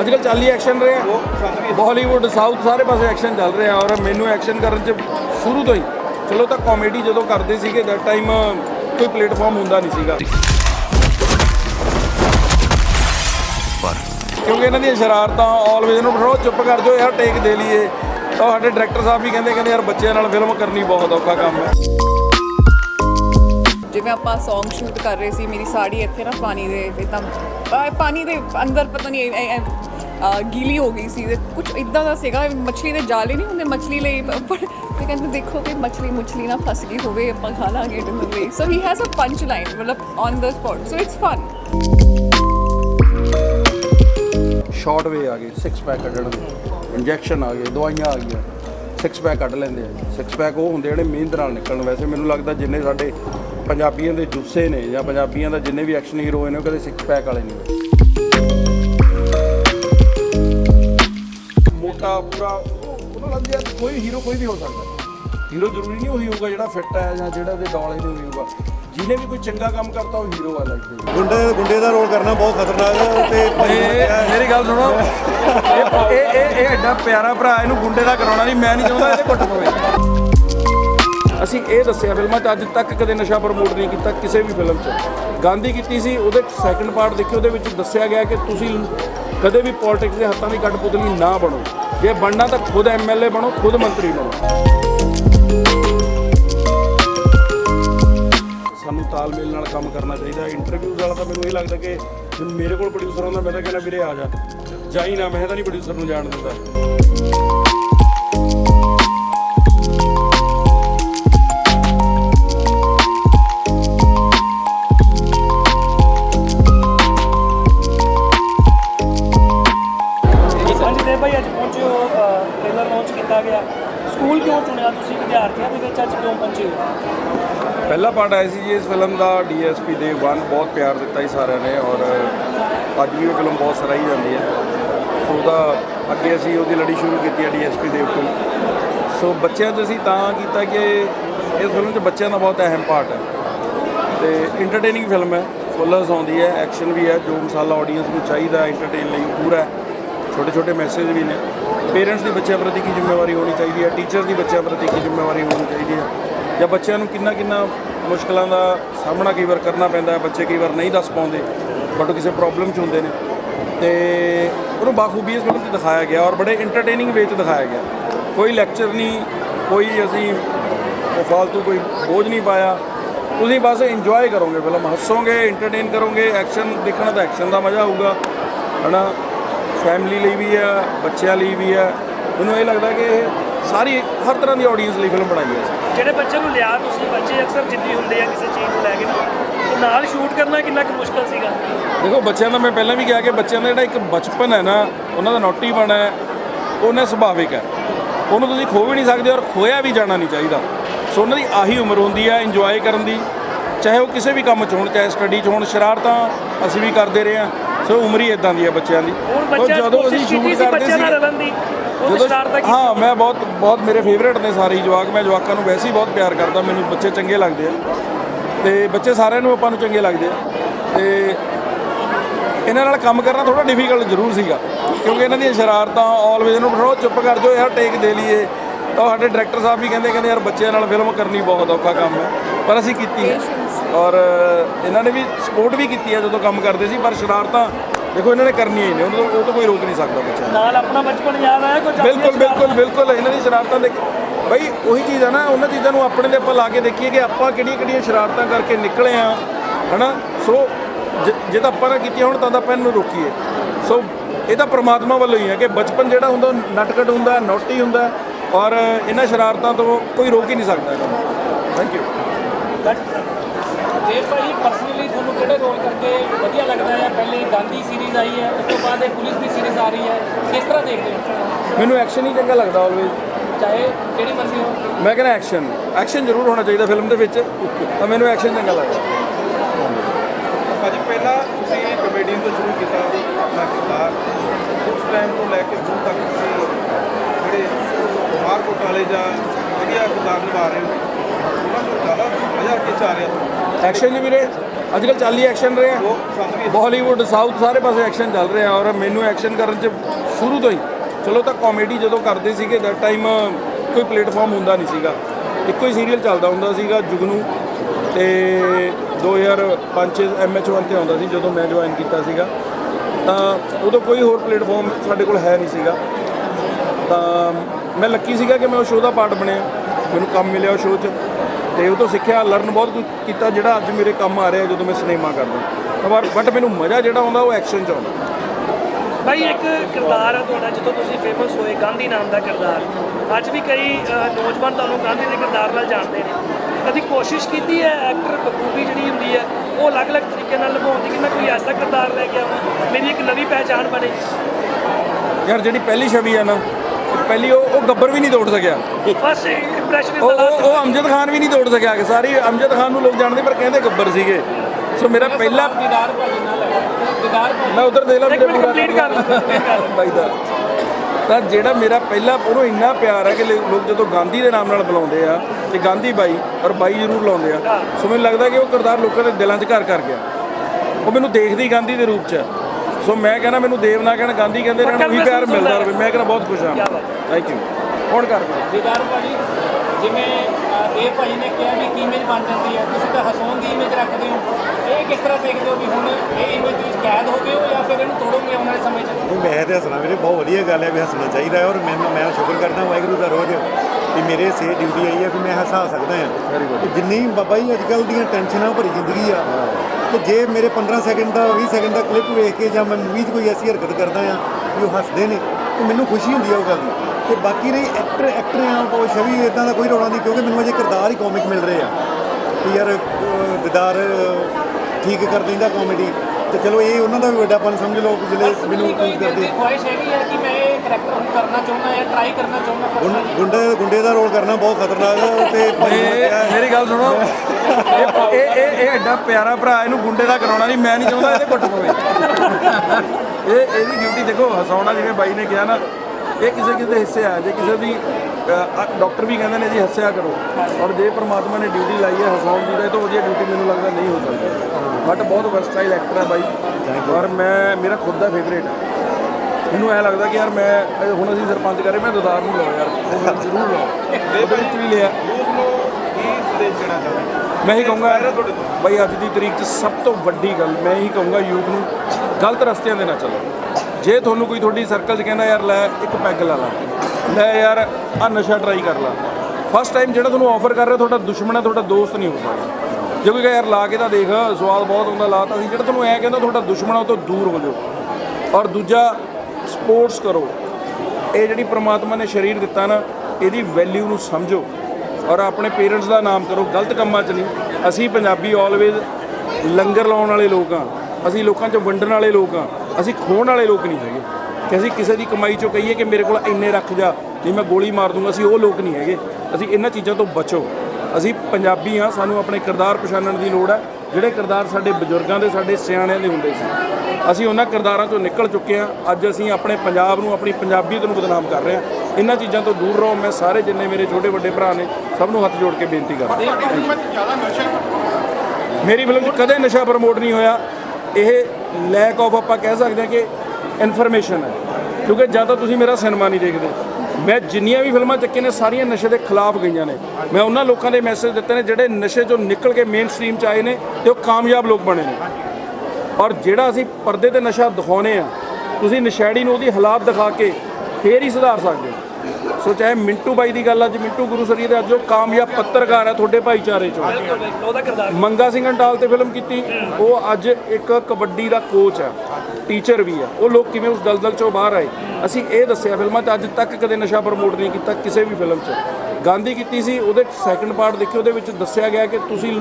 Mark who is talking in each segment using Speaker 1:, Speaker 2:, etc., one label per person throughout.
Speaker 1: ਅੱਜ ਕੱਲ੍ਹ ਚੱਲ ਹੀ ਐਕਸ਼ਨ ਰਿਹਾ। ਬਾਲੀਵੁੱਡ ਸਾਊਥ ਸਾਰੇ ਪਾਸੇ ਐਕਸ਼ਨ ਚੱਲ ਰਿਹਾ ਔਰ ਮੈਨੂੰ ਐਕਸ਼ਨ ਕਰਨ 'ਚ ਸ਼ੁਰੂ ਤੋਂ ਹੀ। ਚਲੋ ਤਾਂ ਕਾਮੇਡੀ ਜਦੋਂ ਕਰਦੇ ਸੀਗੇ ਦੈਟ ਟਾਈਮ ਕੋਈ ਪਲੇਟਫਾਰਮ ਹੁੰਦਾ ਨਹੀਂ ਸੀਗਾ।
Speaker 2: ਪਰ
Speaker 1: ਕਿਉਂਕਿ ਇਹਨਾਂ ਦੀਆਂ ਸ਼ਰਾਰਤਾਂ ਆਲਵੇਜ਼ ਇਹਨੂੰ ਬਿਠਾਓ ਚੁੱਪ ਕਰ ਜਾਓ ਯਾਰ ਟੇਕ ਦੇ ਲਈਏ। ਤਾਂ ਸਾਡੇ ਡਾਇਰੈਕਟਰ ਸਾਹਿਬ ਵੀ ਕਹਿੰਦੇ ਕਹਿੰਦੇ ਯਾਰ ਬੱਚਿਆਂ ਨਾਲ ਫਿਲਮ ਕਰਨੀ ਬਹੁਤ ਔਖਾ ਕੰਮ ਹੈ।
Speaker 3: ਜਿਵੇਂ ਆਪਾਂ Song ਸ਼ੂਟ ਕਰ ਰਹੇ ਸੀ ਮੇਰੀ ਸਾੜੀ ਇੱਥੇ ਨਾ ਪਾਣੀ ਦੇ ਇਦਾਂ ਪਾਣੀ ਦੇ ਅੰਦਰ ਪਤਾ ਨਹੀਂ ਐ- ਐ- ਅ, ਗੀਲੀ ਹੋ ਗਈ ਸੀ ਤੇ ਕੁਝ ਇਦਾਂ ਦਾ ਸੀਗਾ ਮੱਛਲੀ ਦੇ ਜਾਲੇ ਨਹੀਂ ਹੁੰਦੇ ਮੱਛਲੀ ਲਈ ਪਰ ਤੇ ਕਹਿੰਦੇ ਦੇਖੋ ਕਿ ਮੱਛਲੀ ਮੁੱਛਲੀ ਨਾ ਫਸ ਗਈ ਹੋਵੇ ਆਪਾਂ ਖਾ ਲਾਂਗੇ ਡਿਨਰ ਲਈ। So he has a punch line ਮਤਲਬ on the spot so it's fun
Speaker 1: short way ਆ ਗਏ 6 ਪੈਕ ਕੱਢਣ ਦੇ ਇੰਜੈਕਸ਼ਨ ਆ ਗਏ ਦਵਾਈਆਂ ਆ ਗਈਆਂ। 6 ਪੈਕ ਕੱਢ ਲੈਂਦੇ ਆ ਸਿਕਸ ਪੈਕ ਉਹ ਹੁੰਦੇ ਜਿਹੜੇ ਮਿਹਨਤ ਨਾਲ ਨਿਕਲਣ। ਵੈਸੇ ਮੈਨੂੰ ਲੱਗਦਾ ਜਿੰਨੇ ਸਾਡੇ ਪੰਜਾਬੀਆਂ ਦੇ ਜੁੱਸੇ ਨੇ ਜਾਂ ਪੰਜਾਬੀਆਂ ਦਾ ਜਿੰਨੇ ਵੀ ਐਕਸ਼ਨ ਹੀਰੋ ਨੇ ਉਹ ਕਦੇ 6 ਪੈਕ ਵਾਲੇ ਨਹੀਂ ਹੋਏ। ਮੋਟਾ ਪੂਰਾ ਉਹ- ਉਹਨਾਂ ਲੱਗਦਾ ਕੋਈ ਹੀਰੋ ਕੋਈ ਵੀ ਹੋ ਸਕਦਾ। ਹੀਰੋ ਜ਼ਰੂਰੀ ਨਹੀਂ ਉਹੀ ਹੋਊਗਾ ਜਿਹੜਾ ਫਿੱਟ ਹੈ ਜਾਂ ਜਿਹੜਾ ਦੇ ਡੌਲੇ ਨੂੰ ਹੋਊਗਾ। ਜਿਹਨੇ ਵੀ ਕੋਈ ਚੰਗਾ ਕੰਮ ਕਰਤਾ ਉਹ ਹੀਰੋ ਆ ਲੱਗਦਾ
Speaker 4: ਗੁੰਡੇ ਗੁੰਡੇ ਦਾ ਰੋਲ ਕਰਨਾ ਬਹੁਤ ਖਤਰਨਾਕ ਹੈ ਤੇ
Speaker 1: ਮੇਰੀ ਗੱਲ ਸੁਣੋ। ਇਹ ਇਹ ਇਹ ਇਹ ਐਡਾ ਪਿਆਰਾ ਭਰਾ ਇਹਨੂੰ ਗੁੰਡੇ ਦਾ ਕਰਾਉਣਾ ਨਹੀਂ ਮੈਂ ਨਹੀਂ ਚਾਹੁੰਦਾ ਇਹਦੇ ਕੁੱਟ ਪਵੇ। ਅਸੀਂ ਇਹ ਦੱਸਿਆ ਫਿਲਮਾਂ 'ਚ ਅੱਜ ਤੱਕ ਕਦੇ ਨਸ਼ਾ ਪ੍ਰਮੋਟ ਨਹੀਂ ਕੀਤਾ ਕਿਸੇ ਵੀ ਫਿਲਮ 'ਚ। ਗਾਂਧੀ ਕੀਤੀ ਸੀ, ਉਹਦੇ ਸੈਕੰਡ ਪਾਰਟ ਦੇਖਿਓ ਉਹਦੇ ਵਿੱਚ ਦੱਸਿਆ ਗਿਆ ਕਿ ਤੁਸੀਂ ਕਦੇ ਵੀ ਪੋਲਿਟਿਕਸ ਦੇ ਹੱਥਾਂ ਦੀ ਕਠਪੁਤਲੀ ਨਾ ਬਣੋ। ਜੇ ਬਣਨਾ ਤਾਂ ਖੁਦ ਐਮਐਲਏ ਬਣੋ, ਖੁਦ ਮੰਤਰੀ ਬਣੋ। ਸਾਨੂੰ ਤਾਲਮੇਲ ਨਾਲ ਕੰਮ ਕਰਨਾ ਚਾਹੀਦਾ। ਇੰਟਰਵਿਊਜ਼ ਵਾਲਾ ਤਾਂ ਮੈਨੂੰ ਇਹ ਲੱਗਦਾ ਕਿ ਜੇ ਮੇਰੇ ਕੋਲ ਪ੍ਰੋਡਿਊਸਰ ਆਉਂਦਾ, ਮੈਂ ਤਾਂ ਕਹਿੰਦਾ, ਵੀਰੇ ਆ ਜਾ। ਜਾਈ ਨਾ, ਮੈਂ ਤਾਂ ਨਹੀਂ ਪ੍ਰੋਡਿਊਸਰ ਨੂੰ ਜਾਣ ਦਿੰਦਾ।
Speaker 5: ਲਾਂਚ ਕੀਤਾ ਗਿਆ। ਸਕੂਲ ਕਿਉਂ ਚੁਣਿਆ ਤੁਸੀਂ ਵਿਦਿਆਰਥੀਆਂ ਦੇ ਵਿੱਚ? ਅੱਜ ਕਿਉਂ ਪਹੁੰਚੇ ਹੋ?
Speaker 1: ਪਹਿਲਾ ਪਾਰਟ ਆਇਆ ਸੀ ਜੀ, ਇਸ ਫਿਲਮ ਦਾ ਡੀਐਸਪੀ ਦੇ ਵਨ ਬਹੁਤ ਪਿਆਰ ਦਿੱਤਾ ਸੀ ਸਾਰਿਆਂ ਨੇ ਔਰ ਅੱਜ ਵੀ ਉਹ ਫਿਲਮ ਬਹੁਤ ਸਰਾਹੀ ਜਾਂਦੀ ਹੈ। ਸੋ ਉਹਦਾ ਅੱਗੇ ਅਸੀਂ ਉਹਦੀ ਲੜੀ ਸ਼ੁਰੂ ਕੀਤੀ ਹੈ ਡੀਐਸਪੀ ਦੇ ਉੱਪਰ। ਸੋ ਬੱਚਿਆਂ 'ਚ ਅਸੀਂ ਤਾਂ ਕੀਤਾ ਕਿ ਇਸ ਫਿਲਮ 'ਚ ਬੱਚਿਆਂ ਦਾ ਬਹੁਤ ਅਹਿਮ ਪਾਰਟ ਹੈ। ਤੇ ਇੰਟਰਟੇਨਿੰਗ ਫਿਲਮ ਹੈ ਫੁੱਲ ਆਉਂਦੀ ਹੈ ਐਕਸ਼ਨ ਵੀ ਹੈ, ਜੋ ਮਸਾਲਾ ਆਡੀਅנס ਨੂੰ ਚਾਹੀਦਾ ਇੰਟਰਟੇਨ ਲਈ ਪੂਰਾ ਛੋਟੇ ਛੋਟੇ ਮੈਸੇਜ ਵੀ ਨੇ। ਪੇਰੈਂਟਸ ਦੀ ਬੱਚਿਆਂ ਪ੍ਰਤੀ ਕੀ ਜ਼ਿੰਮੇਵਾਰੀ ਹੋਣੀ ਚਾਹੀਦੀ ਹੈ? ਟੀਚਰ ਦੀ ਬੱਚਿਆਂ ਪ੍ਰਤੀ ਕੀ ਜ਼ਿੰਮੇਵਾਰੀ ਹੋਣੀ ਚਾਹੀਦੀ ਹੈ? ਜਾਂ ਬੱਚਿਆਂ ਨੂੰ ਕਿੰਨਾ ਕਿੰਨਾ ਮੁਸ਼ਕਲਾਂ ਦਾ ਸਾਹਮਣਾ ਕਈ ਵਾਰ ਕਰਨਾ ਪੈਂਦਾ ਹੈ? ਬੱਚੇ ਕਈ ਵਾਰ ਨਹੀਂ ਦੱਸ ਪਾਉਂਦੇ ਬਟ ਕਿਸੇ ਪ੍ਰੋਬਲਮ 'ਚ ਹੁੰਦੇ ਨੇ। ਤੇ ਉਹਨੂੰ ਬਾਖੂਬੀ ਇਸ ਫਿਲਮ 'ਚ ਦਿਖਾਇਆ ਗਿਆ ਔਰ ਬੜੇ ਇੰਟਰਟੇਨਿੰਗ ਵੇ 'ਚ ਦਿਖਾਇਆ ਗਿਆ। ਕੋਈ ਲੈਕਚਰ ਨਹੀਂ, ਕੋਈ ਅਸੀਂ ਫਾਲਤੂ ਕੋਈ ਬੋਝ ਨਹੀਂ ਪਾਇਆ। ਤੁਸੀਂ ਬਸ ਇੰਜੋਏ ਕਰੋਗੇ ਫਿਲਮ ਹੱਸੋਗੇ ਇੰਟਰਟੇਨ ਕਰੋਗੇ ਐਕਸ਼ਨ ਦੇਖਣਾ ਤਾਂ ਐਕਸ਼ਨ ਦਾ ਮਜ਼ਾ ਆਊਗਾ, ਹਨਾ? ਫੈਮਿਲੀ ਲਈ ਵੀ ਹੈ ਬੱਚਿਆਂ ਲਈ ਵੀ ਹੈ ਮੈਨੂੰ ਇਹ ਲੱਗਦਾ ਕਿ ਇਹ ਸਾਰੀ ਹਰ ਤਰ੍ਹਾਂ ਦੀ ਆਡੀਅנס ਲਈ ਫਿਲਮ ਬਣਾਈ ਹੈ
Speaker 5: ਜਿਹੜੇ ਬੱਚੇ ਨੂੰ ਲਿਆ ਤੁਸੀਂ ਬੱਚੇ ਅਕਸਰ ਜਿੱਦੀ ਹੁੰਦੇ ਆ ਕਿਸੇ ਚੀਜ਼ ਨੂੰ ਲੈ ਕੇ ਨਾ। ਉਹ ਨਾਲ ਸ਼ੂਟ ਕਰਨਾ ਕਿੰਨਾ ਕੁ ਮੁਸ਼ਕਲ ਸੀਗਾ?
Speaker 1: ਦੇਖੋ ਬੱਚਿਆਂ ਦਾ ਮੈਂ ਪਹਿਲਾਂ ਵੀ ਕਿਹਾ ਕਿ ਬੱਚਿਆਂ ਦਾ ਜਿਹੜਾ ਇੱਕ ਬਚਪਨ ਹੈ ਨਾ ਉਹਨਾਂ ਦਾ ਨੌਟੀ ਬਣਾ ਹੈ ਉਹਨਾਂ ਸੁਭਾਵਿਕ ਹੈ। ਉਹਨੂੰ ਤੁਸੀਂ ਖੋ ਵੀ ਨਹੀਂ ਸਕਦੇ ਔਰ ਖੋਇਆ ਵੀ ਜਾਣਾ ਨਹੀਂ ਚਾਹੀਦਾ। ਸੋ ਉਹਨਾਂ ਦੀ ਆਹੀ ਉਮਰ ਹੁੰਦੀ ਹੈ ਇੰਜੋਏ ਕਰਨ ਦੀ। ਚਾਹੇ ਉਹ ਕਿਸੇ ਵੀ ਕੰਮ 'ਚ ਹੋਣ ਚਾਹੇ ਸਟੱਡੀ 'ਚ ਹੋਣ ਸ਼ਰਾਰਤਾਂ ਅਸੀਂ ਵੀ ਕਰਦੇ ਰਹੇ ਹਾਂ। ਸੋ ਉਮਰ ਇਦਾਂ ਦੀ ਹੈ ਬੱਚਿਆਂ ਦੀ।
Speaker 5: ਹੁਣ
Speaker 1: ਸੋ
Speaker 5: ਬੱਚਾ
Speaker 1: ਜਦੋਂ ਅਸੀਂ
Speaker 5: ਕੋਸ਼ਿਸ਼
Speaker 1: ਸ਼ੂਟ
Speaker 5: ਕੀਤੀ ਸੀ
Speaker 1: ਕਰਦੇ
Speaker 5: ਬੱਚਿਆਂ ਨਾਲ
Speaker 1: ਸੀ
Speaker 5: ਰਲਣ ਦੀ। ਉਹ
Speaker 1: ਜਦੋਂ
Speaker 5: ਸ਼ਰਾਰਤਾਂ ਕੀਤੀ।
Speaker 1: ਹਾਂ ਮੈਂ ਬਹੁਤ ਬਹੁਤ ਮੇਰੇ ਫੇਵਰੇਟ ਨੇ ਸਾਰੇ ਹੀ ਜਵਾਕ। ਮੈਂ ਜਵਾਕਾਂ ਨੂੰ ਵੈਸੇ ਹੀ ਬਹੁਤ ਪਿਆਰ ਕਰਦਾ। ਮੈਨੂੰ ਬੱਚੇ ਚੰਗੇ ਲੱਗਦੇ ਆ। ਤੇ ਬੱਚੇ ਸਾਰਿਆਂ ਨੂੰ ਆਪਾਂ ਨੂੰ ਚੰਗੇ ਲੱਗਦੇ ਆ। ਤੇ ਇਹਨਾਂ ਨਾਲ ਕੰਮ ਕਰਨਾ ਥੋੜਾ ਡਿਫਿਕਲਟ ਜ਼ਰੂਰ ਸੀਗਾ। ਕਿਉਂਕਿ ਇਹਨਾਂ ਦੀਆਂ ਸ਼ਰਾਰਤਾਂ ਆਲਵੇਜ਼ ਇਹਨੂੰ ਬਿਠਾਓ ਚੁੱਪ ਕਰ ਜਾਓ ਯਾਰ ਟੇਕ ਦੇ ਲਈਏ। ਤਾਂ ਸਾਡੇ ਡਾਇਰੈਕਟਰ ਸਾਹਿਬ ਵੀ ਕਹਿੰਦੇ ਕਹਿੰਦੇ ਯਾਰ ਬੱਚਿਆਂ ਨਾਲ ਫਿਲਮ ਕਰਨੀ ਬਹੁਤ ਔਖਾ ਕੰਮ ਹੈ। ਪਰ ਅਸੀਂ ਕੀਤੀ ਹੈ। ਔਰ ਇਹਨਾਂ ਨੇ ਵੀ ਸਪੋਰਟ ਵੀ ਕੀਤੀ ਹੈ ਜਦੋਂ ਕੰਮ ਕਰਦੇ ਸੀ ਪਰ ਸ਼ਰਾਰਤਾਂ ਦੇਖੋ ਇਹਨਾਂ ਨੇ ਕਰਨੀਆਂ ਹੀ ਨੇ ਉਹਨੂੰ ਉਹ ਤਾਂ ਕੋਈ ਰੋਕ ਨਹੀਂ ਸਕਦਾ ਬੱਚਿਆਂ ਨੂੰ।
Speaker 5: ਨਾਲ ਆਪਣਾ ਬਚਪਨ ਯਾਦ ਆਇਆ ਆਪਣੀਆਂ
Speaker 1: ਬਿਲਕੁਲ ਬਿਲਕੁਲ ਬਿਲਕੁਲ ਇਹਨਾਂ ਦੀ ਸ਼ਰਾਰਤਾਂ ਦੇਖ ਬਈ ਉਹੀ ਚੀਜ਼ ਆ ਨਾ ਉਹਨਾਂ ਚੀਜ਼ਾਂ ਨੂੰ ਆਪਣੇ ਦੇ ਆਪਾਂ ਲਾ ਕੇ ਦੇਖੀਏ ਕਿ ਆਪਾਂ ਕਿਹੜੀਆਂ ਕਿਹੜੀਆਂ ਸ਼ਰਾਰਤਾਂ ਕਰਕੇ ਨਿਕਲੇ ਆ ਹਨਾ? ਸੋ ਜ- ਤਾਂ ਆਪਾਂ ਨਾ ਕੀਤੀਆਂ ਹੁਣ ਤਾਂ ਤਾਂ ਆਪਾਂ ਇਹਨੂੰ ਰੋਕੀਏ। ਸੋ ਇਹ ਤਾਂ ਪ੍ਰਮਾਤਮਾ ਵੱਲੋਂ ਹੀ ਹੈ ਕਿ ਬਚਪਨ ਜਿਹੜਾ ਹੁੰਦਾ ਨਟਕਟ ਹੁੰਦਾ ਨੋਟੀ ਹੁੰਦਾ ਔਰ ਇਹਨਾਂ ਸ਼ਰਾਰਤਾਂ ਤੋਂ ਕੋਈ ਰੋਕ ਹੀ ਨਹੀਂ ਸਕਦਾ thank you
Speaker 6: Dev Bhai personally ਤੁਹਾਨੂੰ ਕਿਹੜੇ ਰੋਲ ਕਰਕੇ ਵਧੀਆ ਲੱਗਦਾ ਹੈ? ਪਹਿਲੇ ਗਾਂਧੀ ਸੀਰੀਜ਼ ਆਈ ਹੈ ਉਸ ਤੋਂ ਬਾਅਦ ਇਹ ਪੁਲਿਸ ਦੀ ਸੀਰੀਜ਼ ਆ ਰਹੀ ਹੈ। ਕਿਸ ਤਰ੍ਹਾਂ ਦੇਖਦੇ ਹੋ?
Speaker 1: ਮੈਨੂੰ ਐਕਸ਼ਨ ਹੀ ਚੰਗਾ ਲੱਗਦਾ ਆਲਵੇਜ਼
Speaker 6: ਚਾਹੇ ਜਿਹੜੀ ਮਰਜ਼ੀ ਹੋ
Speaker 1: ਮੈਂ ਕਹਿੰਦਾ ਐਕਸ਼ਨ ਐਕਸ਼ਨ ਜ਼ਰੂਰ ਹੋਣਾ ਚਾਹੀਦਾ ਫਿਲਮ ਦੇ ਵਿੱਚ ਤਾਂ ਮੈਨੂੰ ਐਕਸ਼ਨ ਚੰਗਾ ਲੱਗਦਾ।
Speaker 4: ਭਾਜੀ ਪਹਿਲਾਂ ਤੁਸੀਂ ਕਮੇਡੀਅਨ ਤੋਂ ਸ਼ੁਰੂ ਕੀਤਾ ਆਪਣਾ ਕਿਰਦਾਰ। ਉਸ ਟਾਈਮ ਤੋਂ ਲੈ ਕੇ ਹੁਣ ਤੱਕ ਤੁਸੀਂ ਜਿਹੜੇ ਮਾਰਕੋਟ ਵਾਲੇ ਜਾਂ ਵਧੀਆ ਕਿਰਦਾਰ ਨਿਭਾ ਰਹੇ ਹੋ। ਉਹਨਾਂ ਤੋਂ ਜ਼ਿਆਦਾ ਮਜ਼ਾ
Speaker 1: ਐਕਸ਼ਨ ਜੀ ਵੀਰੇ ਅੱਜ ਕੱਲ੍ਹ ਚੱਲ ਹੀ ਐਕਸ਼ਨ ਰਿਹਾ।
Speaker 4: ਲੋਕ
Speaker 1: ਬਾਲੀਵੁੱਡ ਸਾਊਥ ਸਾਰੇ ਪਾਸੇ ਐਕਸ਼ਨ ਚੱਲ ਰਿਹਾ ਔਰ ਮੈਨੂੰ ਐਕਸ਼ਨ ਕਰਨ 'ਚ ਸ਼ੁਰੂ ਤੋਂ ਹੀ। ਚਲੋ ਤਾਂ ਕਾਮੇਡੀ ਜਦੋਂ ਕਰਦੇ ਸੀਗੇ ਦੈਟ ਟਾਈਮ ਕੋਈ ਪਲੇਟਫਾਰਮ ਹੁੰਦਾ ਨਹੀਂ ਸੀਗਾ। ਇੱਕੋ ਹੀ ਸੀਰੀਅਲ ਚੱਲਦਾ ਹੁੰਦਾ ਸੀਗਾ, ਜੁਗਨੂ। ਤੇ 2005 ਚ ਐਮਐਚ1 ਤੇ ਆਉਂਦਾ ਸੀ, ਜਦੋਂ ਮੈਂ ਜੁਆਇਨ ਕੀਤਾ ਸੀਗਾ। ਤਾਂ ਉਦੋਂ ਕੋਈ ਹੋਰ ਪਲੇਟਫਾਰਮ ਸਾਡੇ ਕੋਲ ਹੈ ਨਹੀਂ ਸੀਗਾ। ਤਾਂ ਮੈਂ ਲੱਕੀ ਸੀਗਾ ਕਿ ਮੈਂ ਉਹ ਸ਼ੋਅ ਦਾ ਪਾਰਟ ਬਣਿਆ। ਮੈਨੂੰ ਕੰਮ ਮਿਲਿਆ ਉਹ ਸ਼ੋਅ 'ਚ। ਤੇ ਉਹ ਤੋਂ ਸਿੱਖਿਆ ਲਰਨ ਬਹੁਤ ਕੁਝ ਕੀਤਾ ਜਿਹੜਾ ਅੱਜ ਮੇਰੇ ਕੰਮ ਆ ਰਿਹਾ ਜਦੋਂ ਮੈਂ ਸਿਨੇਮਾ ਕਰਦਾ। ਪਰ ਬਟ ਮੈਨੂੰ ਮਜ਼ਾ ਜਿਹੜਾ ਆਉਂਦਾ ਉਹ ਐਕਸ਼ਨ 'ਚ ਆਉਂਦਾ।
Speaker 5: ਭਾਈ ਇੱਕ ਕਿਰਦਾਰ ਹੈ ਤੁਹਾਡਾ ਜਦੋਂ ਤੁਸੀਂ ਫੇਮਸ ਹੋਏ ਗਾਂਧੀ ਨਾਮ ਦਾ ਕਿਰਦਾਰ। ਅੱਜ ਵੀ ਕਈ ਨੌਜਵਾਨ ਤੁਹਾਨੂੰ ਗਾਂਧੀ ਦੇ ਕਿਰਦਾਰ ਨਾਲ ਜਾਣਦੇ ਨੇ। ਕਦੀ ਕੋਸ਼ਿਸ਼ ਕੀਤੀ ਹੈ ਐਕਟਰ ਬਖੂਬੀ ਜਿਹੜੀ ਹੁੰਦੀ ਹੈ ਉਹ ਅਲੱਗ-ਅਲੱਗ ਤਰੀਕੇ ਨਾਲ ਨਿਭਾਉਣ ਦੀ ਕਿ ਮੈਂ ਕੋਈ ਐਸਾ ਕਿਰਦਾਰ ਲੈ ਕੇ ਆਵਾਂ? ਮੇਰੀ ਇੱਕ ਨਵੀਂ ਪਹਿਚਾਣ ਬਣੇ।
Speaker 1: ਯਾਰ ਜਿਹੜੀ ਪਹਿਲੀ ਛਵੀ ਆ ਨਾ ਪਹਿਲੀ ਉਹ ਉਹ ਗੱਬਰ ਵੀ ਨਹੀਂ ਤੋੜ ਸਕਿਆ।
Speaker 5: ਫਸਟ ਇੰਪ੍ਰੈਸ਼ਨ ਇਜ਼
Speaker 1: ਉਹ
Speaker 5: ਦ
Speaker 1: ਉਹ ਉਹ ਅਮਜਦ ਖਾਨ ਵੀ ਨਹੀਂ ਤੋੜ ਸਕਿਆ। ਕਿ ਸਾਰੀ ਅਮਜਦ ਖਾਨ ਨੂੰ ਲੋਕ ਜਾਣਦੇ ਪਰ ਕਹਿੰਦੇ ਗੱਬਰ ਸੀਗੇ। ਸੋ ਮੇਰਾ ਪਹਿਲਾ
Speaker 6: ਦੀਦਾਰ ਭਾਜੀ ਨਾਲ ਹੈ। ਦੀਦਾਰ ਭਾਜੀ
Speaker 1: ਮੈਂ ਉਧਰ ਦੇ ਲਾ
Speaker 5: ਇੱਕ ਮਿੰਟ ਕੰਪਲੀਟ ਕਰ ਲਓ complete ਕਰ ਲਓ।
Speaker 1: ਬਾਈ ਦਾ। ਤਾਂ ਜਿਹੜਾ ਮੇਰਾ ਪਹਿਲਾ ਉਹਨੂੰ ਇੰਨਾ ਪਿਆਰ ਹੈ ਕਿ ਲੇ- ਲੋਕ ਜਦੋਂ ਗਾਂਧੀ ਦੇ ਨਾਮ ਨਾਲ ਬੁਲਾਉਂਦੇ ਆ ਤੇ ਗਾਂਧੀ ਬਾਈ ਔਰ ਬਾਈ ਜ਼ਰੂਰ ਲਾਉਂਦੇ ਆ। ਸੋ ਮੈਨੂੰ ਲੱਗਦਾ ਕਿ ਉਹ ਕਿਰਦਾਰ ਲੋਕਾਂ ਦੇ ਦਿਲਾਂ 'ਚ ਘਰ ਕਰ ਗਿਆ। ਉਹ ਮੈਨੂੰ ਦੇਖਦੀ ਗਾਂਧੀ ਦੇ ਰੂਪ 'ਚ। ਹੈ। ਸੋ ਮੈਂ ਕਹਿੰਦਾ ਮੈਨੂੰ ਦੇਵ ਨਾ ਕਹਿਣ ਗਾਂਧੀ ਕਹਿੰਦੇ ਰਹਿਣ ਉਹੀ ਪਿਆਰ ਮਿਲਦਾ ਰਹੇ। ਮੈਂ ਕਹਿੰਦਾ ਬਹੁਤ ਖੁਸ਼ ਹਾਂ। ਥੈਂਕ ਯੂ ਹੁਣ ਕਰ।
Speaker 6: ਦੀਦਾਰ ਭਾਜੀ ਜਿਵੇਂ ਦੇਵ ਭਾਜੀ ਨੇ ਕਿਹਾ ਵੀ ਕੀ ਇਮੇਜ ਬਣ ਜਾਂਦੀ ਹੈ। ਤੁਸੀਂ ਤਾਂ ਹਸਾਉਣ ਦੀ ਇਮੇਜ ਰੱਖਦੇ ਹੋ। ਇਹ ਕਿਸ ਤਰ੍ਹਾਂ ਦੇਖਦੇ ਹੋ ਵੀ ਹੁਣ ਇਹ ਇਮੇਜ ਵਿੱਚ ਕੈਦ ਹੋ ਗਏ ਹੋ ਜਾਂ ਫਿਰ ਇਹਨੂੰ ਤੋੜੋਗੇ ਆਉਣ ਵਾਲੇ ਸਮੇਂ 'ਚ?
Speaker 7: ਨਹੀਂ ਮੈਂ ਤੇ ਹੱਸਣਾ ਵੀਰੇ ਬਹੁਤ ਵਧੀਆ ਗੱਲ ਹੈ ਵੀ ਹੱਸਣਾ ਚਾਹੀਦਾ ਹੈ। ਔਰ ਮੈਨੂੰ ਮੈਂ ਸ਼ੁਕਰ ਕਰਦਾ ਵਾਹਿਗੁਰੂ ਦਾ ਰੋਜ਼ ਕਿ ਮੇਰੇ ਸੇ ਡਿਊਟੀ ਆਈ ਹੈ ਵੀ ਮੈਂ ਹੱਸਾ ਸਕਦਾ ਹਾਂ। ਜਿੰਨੀ ਬਾਬਾ ਜੀ ਅੱਜ ਕੱਲ੍ਹ ਦੀਆਂ ਟੈਨਸ਼ਨਾਂ ਭਰੀ ਜ਼ਿੰਦਗੀ ਆ ਤੇ ਜੇ ਮੇਰੇ 15 ਸੈਕਿੰਡ ਦਾ 20 ਸੈਕਿੰਡ ਦਾ ਕਲਿੱਪ ਵੇਖ ਕੇ ਜਾਂ ਮੈਂ ਮੂਵੀ 'ਚ ਕੋਈ ਐਸੀ ਹਰਕਤ ਕਰਦਾ ਆ ਵੀ ਉਹ ਹੱਸਦੇ ਨੇ ਤੇ ਮੈਨੂੰ ਖੁਸ਼ੀ ਹੁੰਦੀ ਆ ਉਹ ਗੱਲ ਦੀ। ਤੇ ਬਾਕੀ ਰਹੀ ਐਕਟਰ ਐਕਟਰ ਆ ਕੋਈ ਛਵੀ ਇਦਾਂ ਦਾ ਕੋਈ ਰੌਲਾ ਨਹੀਂ ਕਿਉਂਕਿ ਮੈਨੂੰ ਅਜੇ ਕਿਰਦਾਰ ਹੀ ਕਾਮਿਕ ਮਿਲ ਰਹੇ ਆ। ਕਿ ਯਾਰ ਦਿਦਾਰ ਠੀਕ ਕਰ ਦਿੰਦਾ ਕਾਮੇਡੀ ਤੇ ਚਲੋ ਇਹ ਉਹਨਾਂ ਦਾ ਵੀ ਵੱਡਾਪਨ ਸਮਝ ਲਓ ਜਿਹੜੇ ਮੈਨੂੰ
Speaker 6: ਦਿਲ
Speaker 7: ਕਰਦੇ
Speaker 6: ਖੁਆਇਸ਼ ਹੈਗੀ ਹੈ ਕਿ ਮੈਂ ਕਰੈਕਟਰ ਹੁਣ ਕਰਨਾ ਚਾਹੁੰਦਾ ਜਾਂ ਟਰਾਈ ਕਰਨਾ ਚਾਹੁੰਦਾ
Speaker 7: ਗੁੰਡ- ਗੁੰਡੇ ਗੁੰਡੇ ਦਾ ਰੋਲ ਕਰਨਾ ਬਹੁਤ ਖਤਰਨਾਕ ਹੈ ਤੇ
Speaker 1: ਮੇਰੀ ਗੱਲ ਸੁਣੋ। ਇਹ ਇਹ ਇਹ ਐਡਾ ਪਿਆਰਾ ਭਰਾ ਇਹਨੂੰ ਗੁੰਡੇ ਦਾ ਕਰਾਉਣਾ ਨਹੀਂ ਮੈਂ ਨਹੀਂ ਚਾਹੁੰਦਾ ਇਹਦੇ ਕੁੱਟ ਪਵੇ। ਇਹ ਇਹਦੀ ਡਿਊਟੀ ਦੇਖੋ ਹਸਾਉਣਾ ਜਿਵੇਂ ਬਾਈ ਨੇ ਕਿਹਾ ਨਾ ਇਹ ਕਿਸੇ ਕਿਸੇ ਦੇ ਹਿੱਸੇ ਆ। ਜੇ ਕਿਸੇ ਦੀ ਡਾਕਟਰ ਵੀ ਕਹਿੰਦੇ ਨੇ ਜੀ ਹੱਸਿਆ ਕਰੋ। ਔਰ ਜੇ ਪ੍ਰਮਾਤਮਾ ਨੇ ਡਿਊਟੀ ਲਾਈ ਹੈ ਹਸਾਉਣ ਦੀ ਤਾਂ ਇਹ ਤੋਂ ਵਧੀਆ ਡਿਊਟੀ ਮੈਨੂੰ ਲੱਗਦਾ ਨਹੀਂ ਹੋ ਸਕਦੀ। ਬਟ ਬਹੁਤ ਵਰਸਟਾਈਲ ਐਕਟਰ ਹੈ ਬਾਈ। ਔਰ ਮੈਂ ਮੇਰਾ ਖੁਦ ਦਾ ਫੇਵਰੇਟ ਹੈ। ਮੈਨੂੰ ਐ ਲੱਗਦਾ ਕਿ ਯਾਰ ਮੈਂ ਹੁਣ ਅਸੀਂ ਸਰਪੰਚ ਕਰੇ ਮੈਂ ਦਦਾਰ ਨੂੰ ਲਾਓ ਯਾਰ। ਉਹ ਜ਼ਰੂਰ ਲਾਓ ਉਹਦੇ ਵਿੱਚ ਵੀ ਲਿਆ।
Speaker 4: ਯੂਥ ਨੂੰ ਕੀ ਸੰਦੇਸ਼ ਦੇਣਾ ਚਾਹੁੰਦੇ
Speaker 1: ਮੈਂ ਹੀ ਕਹੂੰਗਾ
Speaker 4: ਤੋਂ।
Speaker 1: ਬਈ ਅੱਜ ਦੀ ਤਰੀਕ 'ਚ ਸਭ ਤੋਂ ਵੱਡੀ ਗੱਲ ਮੈਂ ਹੀ ਕਹੂੰਗਾ ਯੂਥ ਨੂੰ ਗਲਤ ਰਸਤਿਆਂ ਦੇ ਨਾ ਚੱਲੋ। ਜੇ ਤੁਹਾਨੂੰ ਕੋਈ ਤੁਹਾਡੀ ਸਰਕਲ 'ਚ ਕਹਿੰਦਾ ਯਾਰ ਲੈ ਇੱਕ ਪੈਗ ਲਾ ਲਾ। ਲੈ ਯਾਰ ਆ ਨਸ਼ਾ ਟਰਾਈ ਕਰ ਲਾ। ਫਸਟ ਟਾਈਮ ਜਿਹੜਾ ਤੁਹਾਨੂੰ ਆਫਰ ਕਰ ਰਿਹਾ ਤੁਹਾਡਾ ਦੁਸ਼ਮਣ ਹੈ ਤੁਹਾਡਾ ਦੋਸਤ ਨਹੀਂ ਹੋ ਸਕਦਾ। ਜੇ ਕੋਈ ਕਹੇ ਯਾਰ ਲਾ ਕੇ ਤਾਂ ਦੇਖ ਸਵਾਦ ਬਹੁਤ ਹੁੰਦਾ ਲਾਤਾ ਸੀ ਜਿਹੜਾ ਤੁਹਾਨੂੰ ਐ ਕਹਿੰਦਾ ਤੁਹਾਡਾ ਦੁਸ਼ਮਣ ਆ ਉਹ ਤੋਂ ਦੂਰ ਹੋ ਜਾਓ। ਔਰ ਦੂਜਾ ਸਪੋਰਟਸ ਕਰੋ। ਇਹ ਜਿਹੜੀ ਪ੍ਰਮਾਤਮਾ ਨੇ ਸਰੀਰ ਦਿੱਤਾ ਨਾ, ਇਹਦੀ ਵੈਲਿਊ ਨੂੰ ਸਮਝੋ ਔਰ ਆਪਣੇ ਪੇਰੈਂਟਸ ਦਾ ਨਾਮ ਕਰੋ। ਗਲਤ ਕੰਮਾਂ 'ਚ ਨਹੀਂ। ਅਸੀਂ ਪੰਜਾਬੀ ਆਲਵੇਜ਼ ਲੰਗਰ ਲਾਉਣ ਵਾਲੇ ਲੋਕ ਆ ਅਸੀਂ ਲੋਕਾਂ 'ਚ ਵੰਡਣ ਵਾਲੇ ਲੋਕ ਆ ਅਸੀਂ ਖੋਣ ਵਾਲੇ ਲੋਕ ਨਹੀਂ ਹੈਗੇ। ਕਿ ਅਸੀਂ ਕਿਸੇ ਦੀ ਕਮਾਈ 'ਚੋਂ ਕਹੀਏ ਕਿ ਮੇਰੇ ਕੋਲ ਇੰਨੇ ਰੱਖ ਜਾ, ਨਹੀਂ ਮੈਂ ਗੋਲੀ ਮਾਰ ਦੂੰਗਾ, ਅਸੀਂ ਉਹ ਲੋਕ ਨਹੀਂ ਹੈਗੇ। ਅਸੀਂ ਇਹਨਾਂ ਚੀਜ਼ਾਂ ਤੋਂ ਬਚੋ। ਅਸੀਂ ਪੰਜਾਬੀ ਆ ਸਾਨੂੰ ਆਪਣੇ ਕਿਰਦਾਰ ਪਛਾਣਨ ਦੀ ਲੋੜ ਹੈ। ਜਿਹੜੇ ਕਿਰਦਾਰ ਸਾਡੇ ਬਜ਼ੁਰਗਾਂ ਦੇ ਸਾਡੇ ਸਿਆਣਿਆਂ ਦੇ ਹੁੰਦੇ ਸੀ। ਅਸੀਂ ਉਹਨਾਂ ਕਿਰਦਾਰਾਂ ਤੋਂ ਨਿਕਲ ਚੁੱਕੇ ਹਾਂ। ਅੱਜ ਅਸੀਂ ਆਪਣੇ ਪੰਜਾਬ ਨੂੰ ਆਪਣੀ ਪੰਜਾਬੀਅਤ ਨੂੰ ਬਦਨਾਮ ਕਰ ਰਹੇ ਹਾਂ। ਇਹਨਾਂ ਚੀਜ਼ਾਂ ਤੋਂ ਦੂਰ ਰਹੋ। ਮੈਂ ਸਾਰੇ ਜਿੰਨੇ ਮੇਰੇ ਛੋਟੇ ਵੱਡੇ ਭਰਾ ਨੇ ਸਭ ਨੂੰ ਹੱਥ ਜੋੜ ਕੇ ਬੇਨਤੀ ਕਰਦਾ। ਮੇਰੀ ਫਿਲਮ 'ਚ ਕਦੇ ਨਸ਼ਾ ਪ੍ਰਮੋਟ ਨਹੀਂ ਹੋਇਆ। ਇਹ ਲੈਕ ਆਫ ਆਪਾਂ ਕਹਿ ਸਕਦੇ ਹਾਂ ਕਿ ਇਨਫੋਰਮੇਸ਼ਨ ਹੈ। ਕਿਉਂਕਿ ਜਾਂ ਤਾਂ ਤੁਸੀਂ ਮੇਰਾ ਸਿਨੇਮਾ ਨਹੀਂ ਦੇਖਦੇ। ਮੈਂ ਜਿੰਨੀਆਂ ਵੀ ਫਿਲਮਾਂ ਚੱਕੀਆਂ ਨੇ, ਸਾਰੀਆਂ ਨਸ਼ੇ ਦੇ ਖਿਲਾਫ ਗਈਆਂ ਨੇ। ਮੈਂ ਉਹਨਾਂ ਲੋਕਾਂ ਦੇ ਮੈਸੇਜ ਦਿੱਤੇ ਨੇ, ਜਿਹੜੇ ਨਸ਼ੇ 'ਚੋਂ ਨਿਕਲ ਕੇ ਮੇਨ ਸਟ੍ਰੀਮ 'ਚ ਆਏ ਨੇ ਤੇ ਉਹ ਕਾਮਯਾਬ ਲੋਕ ਬਣੇ ਨੇ। ਔਰ ਜਿਹੜਾ ਅਸੀਂ ਪਰਦੇ ਤੇ ਨਸ਼ਾ ਦਿਖਾਉਨੇ ਆ ਤੁਸੀਂ ਨਸ਼ੈੜੀ ਨੂੰ ਉਹਦੀ ਹਾਲਾਤ ਦਿਖਾ ਕੇ ਫੇਰ ਹੀ ਸੁਧਾਰ ਸਕਦੇ ਹੋ। ਸੋ ਚਾਹੇ ਮਿੰਟੂ ਬਾਈ ਦੀ ਗੱਲ ਅੱਜ ਮਿੰਟੂ ਗੁਰੂ ਸਰੀਏ ਦੇ ਅੱਜ ਉਹ ਕਾਮਯਾਬ ਪੱਤਰਕਾਰ ਹੈ ਤੁਹਾਡੇ ਭਾਈਚਾਰੇ ਚੋਂ। ਮੰਗਾ ਸਿੰਘ ਅੰਟਾਲ ਤੇ ਫਿਲਮ ਕੀਤੀ, ਉਹ ਅੱਜ ਇੱਕ ਕਬੱਡੀ ਦਾ ਕੋਚ ਹੈ ਟੀਚਰ ਵੀ ਹੈ ਉਹ ਲੋਕ ਕਿਵੇਂ ਉਸ ਦਲਦਲ ਚੋਂ ਬਾਹਰ ਆਏ? ਅਸੀਂ ਇਹ ਦੱਸਿਆ ਫਿਲਮਾਂ 'ਚ ਅੱਜ ਤੱਕ ਕਦੇ ਨਸ਼ਾ ਪ੍ਰਮੋਟ ਨਹੀਂ ਕੀਤਾ ਕਿਸੇ ਵੀ ਫਿਲਮ 'ਚ। ਗਾਂਧੀ ਕੀਤੀ ਸੀ, ਉਹਦੇ ਸੈਕੰਡ ਪਾਰਟ ਦੇਖਿਓ ਉਹਦੇ ਵਿੱਚ ਦੱਸਿਆ ਗਿਆ ਕਿ ਤੁਸੀਂ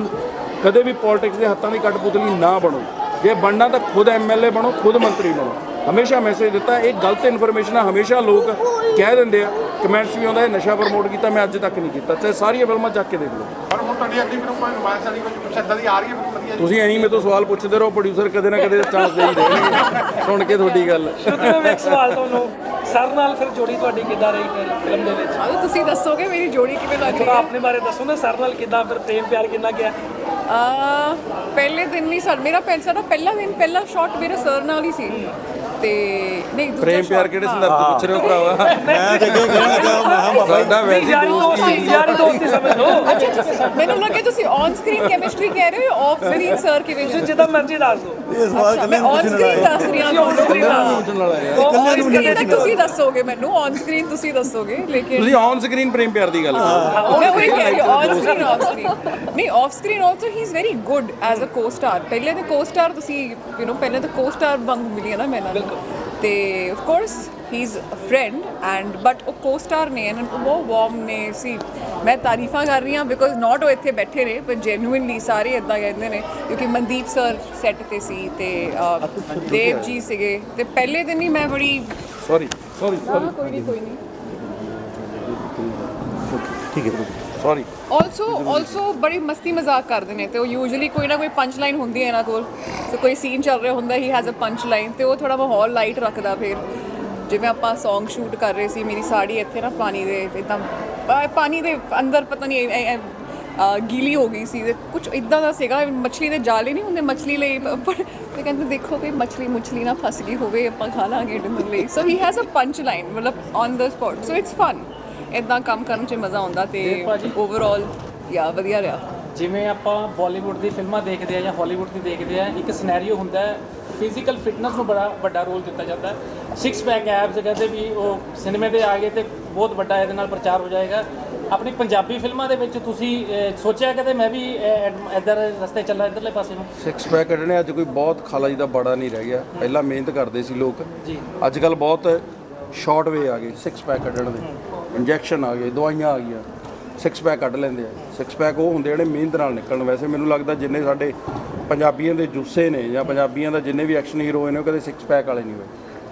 Speaker 1: ਕਦੇ ਵੀ ਪੋਲਿਟਿਕਸ ਦੇ ਹੱਥਾਂ ਦੀ ਕਟਪੁਤਲੀ ਨਾ ਬਣੋ। ਜੇ ਬਣਨਾ ਤਾਂ ਖੁਦ ਐਮਐਲਏ ਬਣੋ, ਖੁਦ ਮੰਤਰੀ ਬਣੋ। ਹਮੇਸ਼ਾ ਮੈਸੇਜ ਦਿੱਤਾ ਇਹ ਗਲਤ ਇਨਫੋਰਮੇਸ਼ਨ ਆ ਹਮੇਸ਼ਾ ਲੋਕ ਕਹਿ ਦਿੰਦੇ ਆ ਕਮੈਂਟਸ ਵੀ ਆਉਂਦਾ ਇਹ ਨਸ਼ਾ ਪ੍ਰਮੋਟ ਕੀਤਾ ਮੈਂ ਅੱਜ ਤੱਕ ਨਹੀਂ ਕੀਤਾ। ਚਾਹੇ ਸਾਰੀਆਂ ਫਿਲਮਾਂ ਚੱਕ ਕੇ ਦੇਖ ਲਓ।
Speaker 8: ਪਰ ਹੁਣ ਤੁਹਾਡੀ ਅਗਲੀ ਫਿਲਮ ਕੋਈ ਨੁਮਾਇਸ਼ ਵਾਲੀ ਕੋਈ ਕੁਛ ਏਦਾਂ ਦੀ ਆ ਰਹੀ ਹੈ ਫਿਰ ਵਧੀਆ
Speaker 1: ਤੁਸੀਂ ਐਂ ਮੇਰੇ ਤੋਂ ਸਵਾਲ ਪੁੱਛਦੇ ਰਹੋ ਪ੍ਰੋਡਿਊਸਰ ਕਦੇ ਨਾ ਕਦੇ ਚਾਂਸ ਦੇ ਹੀ ਦੇਣਗੇ ਸੁਣ ਕੇ ਤੁਹਾਡੀ ਗੱਲ।
Speaker 5: ਮੈਂ ਇੱਕ ਸਵਾਲ ਤੁਹਾਨੂੰ। ਸਰ ਨਾਲ ਫਿਰ ਜੋੜੀ ਤੁਹਾਡੀ ਕਿੱਦਾਂ ਰਹੀ ਫਿਰ ਫਿਲਮ ਦੇ ਵਿੱਚ?
Speaker 3: ਆਹ ਤੁਸੀਂ ਦੱਸੋਗੇ ਮੇਰੀ ਜੋੜੀ ਕਿਵੇਂ ਲੱਗ
Speaker 5: ਥੋੜਾ
Speaker 3: ਹੈ?
Speaker 5: ਆਪਣੇ ਬਾਰੇ ਦੱਸੋ ਨਾ ਸਰ ਨਾਲ ਕਿੱਦਾਂ ਫਿਰ ਪ੍ਰੇਮ ਪਿਆਰ ਕਿੰਨਾ ਗਿਆ
Speaker 3: ਆ ਪਹਿਲੇ ਦਿਨ ਨਹੀਂ ਸਰ ਮੇਰਾ ਪਹਿਲਾ ਦਿਨ ਪਹਿਲਾ ਸ਼ਾਟ ਮੇਰਾ ਸਰ ਨਾਲ ਹੀ ਸੀ। ਤੇ ਨਹੀਂ ਦੂਜਾ
Speaker 1: ਪ੍ਰੇਮ ਪਿਆਰ ਕਿਹੜੇ
Speaker 3: ਹਾਂ।
Speaker 1: ਸੰਦਰਭ ਤੋਂ ਪੁੱਛ ਰਹੇ ਹੋ ਭਰਾਵਾ?
Speaker 7: ਮੈਂ ਤੇ ਅੱਗੇ ਕਹਿਣ ਲੱਗਾ ਮੈਂ ਕਿਹਾ ਬਾਬਾ
Speaker 1: ਸਾਡਾ ਵੈਸੇ
Speaker 5: ਯਾਰੀ ਦੋਸਤੀ ਯਾਰੀ ਦੋਸਤੀ ਸਮਝ ਲਓ।
Speaker 3: ਅੱਛਾ ਮੈਨੂੰ ਲੱਗਾ ਤੁਸੀਂ ਔਨ ਸਕਰੀਨ ਕੈਮਿਸਟਰੀ ਕਹਿ ਰਹੇ ਹੋ ਆਫ ਸਕਰੀਨ ਸਰ ਕਿਵੇਂ
Speaker 5: ਤੁਸੀਂ ਜਿੱਦਾਂ ਮਰਜ਼ੀ ਦੱਸ ਦਿਓ।
Speaker 7: ਇਹ ਸਵਾਲ ਕੱਲੇ
Speaker 3: ਮੈਂ ਔਨ ਸਕਰੀਨ ਦੱਸ ਰਹੀ ਹਾਂ
Speaker 5: on screen ਦੱਸ ਦਿਓ।
Speaker 3: ਔਨ ਸਕਰੀਨ ਤਾਂ ਤੁਸੀਂ ਦੱਸੋਗੇ ਮੈਨੂੰ ਔਨ ਸਕਰੀਨ ਤੁਸੀਂ ਦੱਸੋਗੇ ਲੇਕਿਨ
Speaker 1: ਤੁਸੀਂ ਔਨ ਸਕਰੀਨ ਪ੍ਰੇਮ ਪਿਆਰ ਦੀ ਗੱਲ ਕਰੋ।
Speaker 3: ਮੈਂ ਉਹੀ ਕਹਿ ਰਹੀ ਹਾਂ ਔਨ ਸਕਰੀਨ ਆਫ ਸਕਰੀਨ ਨਹੀਂ off screen also he is very good as a co-star ਪਹਿਲੇ ਤਾਂ ਕੋ-ਸਟਾਰ ਤੁਸੀਂ ਯੂ نو ਪਹਿਲੇ ਤਾਂ ਕੋ-ਸਟਾਰ ਵਾਂਗ ਮਿਲੀ ਹੈ ਨਾ ਮੈਂ ਨਾਲ ਤੇ of course he is a friend and but ਉਹ ਕੋ-ਸਟਾਰ ਨੇ ਐਂਡ ਉਹ ਬਹੁਤ ਵਾਰਮ ਨੇ ਸੀ। ਮੈਂ ਤਾਰੀਫਾਂ ਕਰ ਰਹੀ ਹਾਂ ਬਿਕੋਜ਼ ਨਾਟ ਉਹ ਇੱਥੇ ਬੈਠੇ ਨੇ ਪਰ ਜੈਨੂਇਨਲੀ ਸਾਰੇ ਇਦਾਂ ਕਹਿੰਦੇ ਨੇ ਕਿਉਂਕਿ ਮਨਦੀਪ ਸਰ ਸੈੱਟ ਤੇ ਸੀ ਤੇ ਅਹ, ਦੇਵ ਜੀ ਸੀਗੇ। ਤੇ ਪਹਿਲੇ ਦਿਨ ਹੀ ਮੈਂ ਬੜੀ
Speaker 1: ਸੌਰੀ ਸੌਰੀ
Speaker 3: ਹਾਂ ਕੋਈ ਨਹੀਂ ਕੋਈ ਨਹੀਂ
Speaker 7: ਠੀਕ ਹੈ।
Speaker 1: ਸੌਰੀ
Speaker 3: ਆਲਸੋ ਆਲਸੋ ਬੜੀ ਮਸਤੀ ਮਜ਼ਾਕ ਕਰਦੇ ਨੇ ਤੇ ਉਹ ਯੂਜੂਲੀ ਕੋਈ ਨਾ ਕੋਈ ਪੰਚ ਲਾਈਨ ਹੁੰਦੀ ਹੈ ਇਹਨਾਂ ਕੋਲ। ਤੇ ਕੋਈ ਸੀਨ ਚੱਲ ਰਿਹਾ ਹੁੰਦਾ ਹੀ ਹੈਜ਼ ਅ ਪੰਚ ਲਾਈਨ ਤੇ ਉਹ ਥੋੜਾ ਮਾਹੌਲ ਲਾਈਟ ਰੱਖਦਾ ਫਿਰ। ਜਿਵੇਂ ਆਪਾਂ Song ਸ਼ੂਟ ਕਰ ਰਹੇ ਸੀ ਮੇਰੀ ਸਾੜੀ ਇੱਥੇ ਨਾ ਪਾਣੀ ਦੇ ਇਦਾਂ ਪਾਣੀ ਦੇ ਅੰਦਰ ਪਤਾ ਨਹੀਂ ਐ- ਐ- ਅ, ਗੀਲੀ ਹੋ ਗਈ ਸੀ ਤੇ ਕੁਝ ਇਦਾਂ ਦਾ ਸੀਗਾ ਮੱਛਲੀ ਦੇ ਜਾਲੇ ਨਹੀਂ ਹੁੰਦੇ ਮੱਛਲੀ ਲਈ ਪ- ਪਰ ਤੇ ਕਹਿੰਦੇ ਦੇਖੋ ਵੀ ਮੱਛਲੀ ਮੁੱਛਲੀ ਨਾ ਫਸ ਗਈ ਹੋਵੇ ਆਪਾਂ ਖਾ ਲਾਂਗੇ ਡਿਨਰ ਲਈ। So he has a punch line ਮਤਲਬ on the spot so it's fun ਇਦਾਂ ਕੰਮ ਕਰਨ 'ਚ ਮਜ਼ਾ ਆਉਂਦਾ ਤੇ। ਓਵਰਆਲ ਯਾ ਵਧੀਆ ਰਿਹਾ।
Speaker 6: ਜਿਵੇਂ ਆਪਾਂ ਬਾਲੀਵੁੱਡ ਦੀ ਫਿਲਮਾਂ ਦੇਖਦੇ ਆ ਜਾਂ ਹਾਲੀਵੁੱਡ ਦੀ ਦੇਖਦੇ ਆ ਇੱਕ ਸਿਨੈਰੀਓ ਹੁੰਦਾ ਹੈ ਫਿਜ਼ੀਕਲ ਫਿਟਨੈਸ ਨੂੰ ਬੜਾ ਵੱਡਾ ਰੋਲ ਦਿੱਤਾ ਜਾਂਦਾ ਹੈ। ਸਿਕਸ ਪੈਕ ਐਬਸ ਕਹਿੰਦੇ ਵੀ ਉਹ ਸਿਨੇਮੇ ਤੇ ਆ ਗਏ ਤੇ ਬਹੁਤ ਵੱਡਾ ਇਹਦੇ ਨਾਲ ਪ੍ਰਚਾਰ ਹੋ ਜਾਏਗਾ। ਆਪਣੀ ਪੰਜਾਬੀ ਫਿਲਮਾਂ ਦੇ ਵਿੱਚ ਤੁਸੀਂ ਸੋਚਿਆ ਕਦੇ ਮੈਂ ਵੀ ਇੱਧਰ ਰਸਤੇ ਚੱਲਾਂ ਇੱਧਰਲੇ ਪਾਸੇ ਨੂੰ?
Speaker 1: ਸਿਕਸ ਪੈਕ ਕੱਢਣੇ ਅੱਜ ਕੋਈ ਬਹੁਤ ਖਾਲਾ ਜੀ ਦਾ ਬੜਾ ਨਹੀਂ ਰਹਿ ਗਿਆ। ਪਹਿਲਾਂ ਮਿਹਨਤ ਕਰਦੇ ਸੀ ਲੋਕ।
Speaker 6: ਜੀ।
Speaker 1: ਅੱਜ ਕੱਲ ਬਹੁਤ ਸ਼ਾਰਟ ਵੇ ਆ ਗਏ ਸਿਕਸ ਪੈਕ ਕੱਢਣ ਦੇ। ਇੰਜੈਕਸ਼ਨ ਆ ਗਏ ਦਵਾਈਆਂ ਆ ਗਈਆਂ ਸਿਕਸ ਪੈਕ ਕੱਢ ਲੈਂਦੇ ਆ। ਸਿਕਸ ਪੈਕ ਉਹ ਹੁੰਦੇ ਜਿਹੜੇ ਮਿਹਨਤ ਨਾਲ ਨਿਕਲਣ। ਵੈਸੇ ਮੈਨੂੰ ਲੱਗਦਾ ਜਿੰਨੇ ਸਾਡੇ ਪੰਜਾਬੀਆਂ ਦੇ ਜੁੱਸੇ ਨੇ ਜਾਂ ਪੰਜਾਬੀਆਂ ਦਾ ਜਿੰਨੇ ਵੀ ਐਕਸ਼ਨ ਹੀਰੋ ਨੇ ਉਹ ਕਦੇ ਸਿਕਸ ਪੈਕ ਵਾਲੇ ਨਹੀਂ ਹੋਏ।